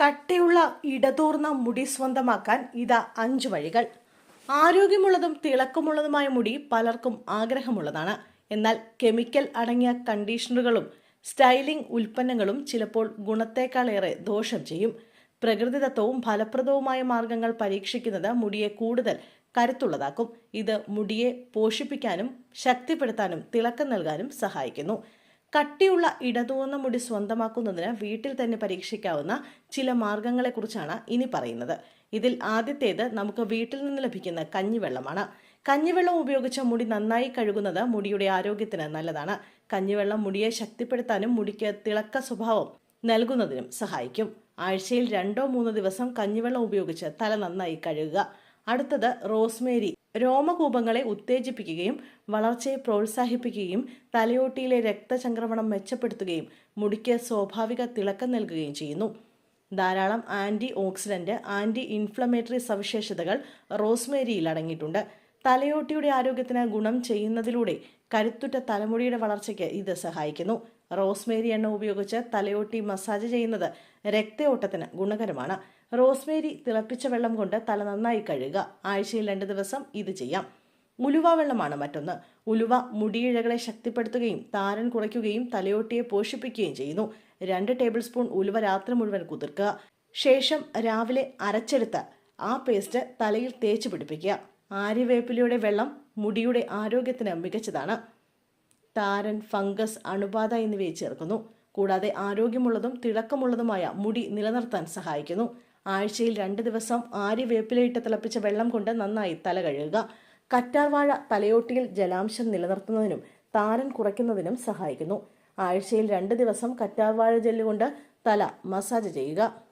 കട്ടിയുള്ള ഇടതൂർന്ന മുടി സ്വന്തമാക്കാൻ ഇതാ അഞ്ച് വഴികൾ. ആരോഗ്യമുള്ളതും തിളക്കമുള്ളതുമായ മുടി പലർക്കും ആഗ്രഹമുള്ളതാണ്. എന്നാൽ കെമിക്കൽ അടങ്ങിയ കണ്ടീഷണറുകളും സ്റ്റൈലിംഗ് ഉൽപ്പന്നങ്ങളും ചിലപ്പോൾ ഗുണത്തേക്കാളേറെ ദോഷം ചെയ്യും. പ്രകൃതിദത്തവും ഫലപ്രദവുമായ മാർഗങ്ങൾ പരീക്ഷിക്കുന്നത് മുടിയെ കൂടുതൽ കരുത്തുള്ളതാക്കും. ഇത് മുടിയെ പോഷിപ്പിക്കാനും ശക്തിപ്പെടുത്താനും തിളക്കം നൽകാനും സഹായിക്കുന്നു. കട്ടിയുള്ള ഇടതൂർന്ന മുടി സ്വന്തമാക്കുന്നതിന് വീട്ടിൽ തന്നെ പരീക്ഷിക്കാവുന്ന ചില മാർഗങ്ങളെക്കുറിച്ചാണ് ഇനി പറയുന്നത്. ഇതിൽ ആദ്യത്തേത് നമുക്ക് വീട്ടിൽ നിന്ന് ലഭിക്കുന്ന കഞ്ഞിവെള്ളമാണ്. കഞ്ഞിവെള്ളം ഉപയോഗിച്ച മുടി നന്നായി കഴുകുന്നത് മുടിയുടെ ആരോഗ്യത്തിന് നല്ലതാണ്. കഞ്ഞിവെള്ളം മുടിയെ ശക്തിപ്പെടുത്താനും മുടിക്ക് തിളക്ക സ്വഭാവം നൽകുന്നതിനും സഹായിക്കും. ആഴ്ചയിൽ രണ്ടോ മൂന്നോ ദിവസം കഞ്ഞിവെള്ളം ഉപയോഗിച്ച് തല നന്നായി കഴുകുക. അടുത്തത് റോസ്മേരി രോമകൂപങ്ങളെ ഉത്തേജിപ്പിക്കുകയും വളർച്ചയെ പ്രോത്സാഹിപ്പിക്കുകയും തലയോട്ടിയിലെ രക്തചംക്രമണം മെച്ചപ്പെടുത്തുകയും മുടിക്ക് സ്വാഭാവിക തിളക്കം നൽകുകയും ചെയ്യുന്നു. ധാരാളം ആന്റി ഓക്സിഡന്റ് ആന്റി ഇൻഫ്ലമേറ്ററി സവിശേഷതകൾ റോസ്മേരിയിൽ അടങ്ങിയിട്ടുണ്ട്. തലയോട്ടിയുടെ ആരോഗ്യത്തിന് ഗുണം ചെയ്യുന്നതിലൂടെ കരുത്തുറ്റ തലമുടിയുടെ വളർച്ചയ്ക്ക് ഇത് സഹായിക്കുന്നു. റോസ്മേരി എണ്ണ ഉപയോഗിച്ച് തലയോട്ടി മസാജ് ചെയ്യുന്നത് രക്തയോട്ടത്തിന് ഗുണകരമാണ്. റോസ്മേരി തിളപ്പിച്ച വെള്ളം കൊണ്ട് തല നന്നായി കഴുകുക. ആഴ്ചയിൽ രണ്ട് ദിവസം ഇത് ചെയ്യാം. ഉലുവ വെള്ളമാണ് മറ്റൊന്ന്. ഉലുവ മുടിയിഴകളെ ശക്തിപ്പെടുത്തുകയും താരൻ കുറയ്ക്കുകയും തലയോട്ടിയെ പോഷിപ്പിക്കുകയും ചെയ്യുന്നു. രണ്ട് ടേബിൾ സ്പൂൺ ഉലുവ രാത്രി മുഴുവൻ കുതിർക്കുക. ശേഷം രാവിലെ അരച്ചെടുത്ത് ആ പേസ്റ്റ് തലയിൽ തേച്ച് പിടിപ്പിക്കുക. ആര്യവേപ്പിലയുടെ വെള്ളം മുടിയുടെ ആരോഗ്യത്തിന് മികച്ചതാണ്. താരൻ ഫംഗസ് അണുബാധ എന്നിവയെ ചേർക്കുന്നു. കൂടാതെ ആരോഗ്യമുള്ളതും തിളക്കമുള്ളതുമായ മുടി നിലനിർത്താൻ സഹായിക്കുന്നു. ആഴ്ചയിൽ രണ്ട് ദിവസം ആര്യ വേപ്പിലയിട്ട് തിളപ്പിച്ച വെള്ളം കൊണ്ട് നന്നായി തല കഴുകുക. കറ്റാർവാഴ തലയോട്ടിയിൽ ജലാംശം നിലനിർത്തുന്നതിനും താരൻ കുറയ്ക്കുന്നതിനും സഹായിക്കുന്നു. ആഴ്ചയിൽ രണ്ട് ദിവസം കറ്റാർവാഴ ജെല്ലുകൊണ്ട് തല മസാജ് ചെയ്യുക.